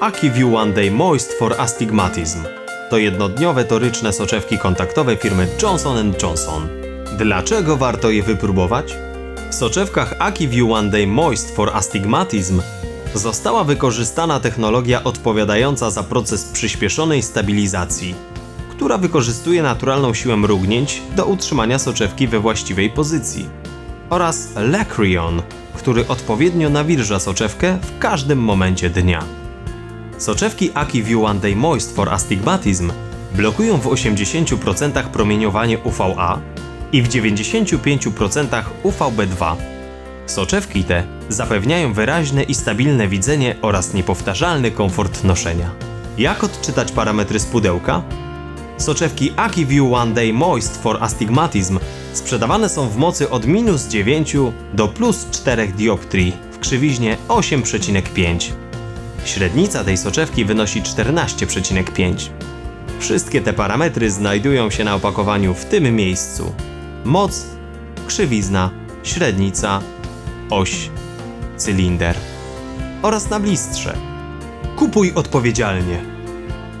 AkiView One Day Moist for Astigmatism. To jednodniowe toryczne soczewki kontaktowe firmy Johnson Johnson. Dlaczego warto je wypróbować? W soczewkach AkiView One Day Moist for Astigmatism została wykorzystana technologia odpowiadająca za proces przyspieszonej stabilizacji, która wykorzystuje naturalną siłę mrugnięć do utrzymania soczewki we właściwej pozycji, oraz Lacrion, który odpowiednio nawilża soczewkę w każdym momencie dnia. Soczewki AkiView One Day Moist for Astigmatism blokują w 80% promieniowanie UVA i w 95% UVB2. Soczewki te zapewniają wyraźne i stabilne widzenie oraz niepowtarzalny komfort noszenia. Jak odczytać parametry z pudełka? Soczewki AkiView One Day Moist for Astigmatism sprzedawane są w mocy od minus 9 do plus 4 dioptrii w krzywiźnie 8,5. Średnica tej soczewki wynosi 14,5. Wszystkie te parametry znajdują się na opakowaniu w tym miejscu. Moc, krzywizna, średnica, oś, cylinder oraz na blistrze. Kupuj odpowiedzialnie.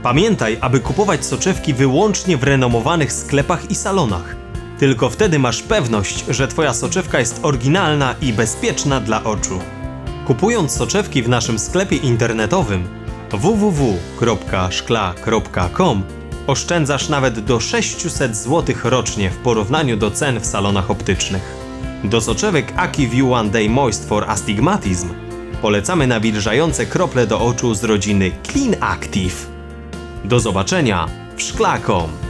Pamiętaj, aby kupować soczewki wyłącznie w renomowanych sklepach i salonach. Tylko wtedy masz pewność, że Twoja soczewka jest oryginalna i bezpieczna dla oczu. Kupując soczewki w naszym sklepie internetowym www.szkla.com oszczędzasz nawet do 600 zł rocznie w porównaniu do cen w salonach optycznych. Do soczewek AkiView One Day Moist for Astigmatism polecamy nawilżające krople do oczu z rodziny Clean Active. Do zobaczenia w szklakom!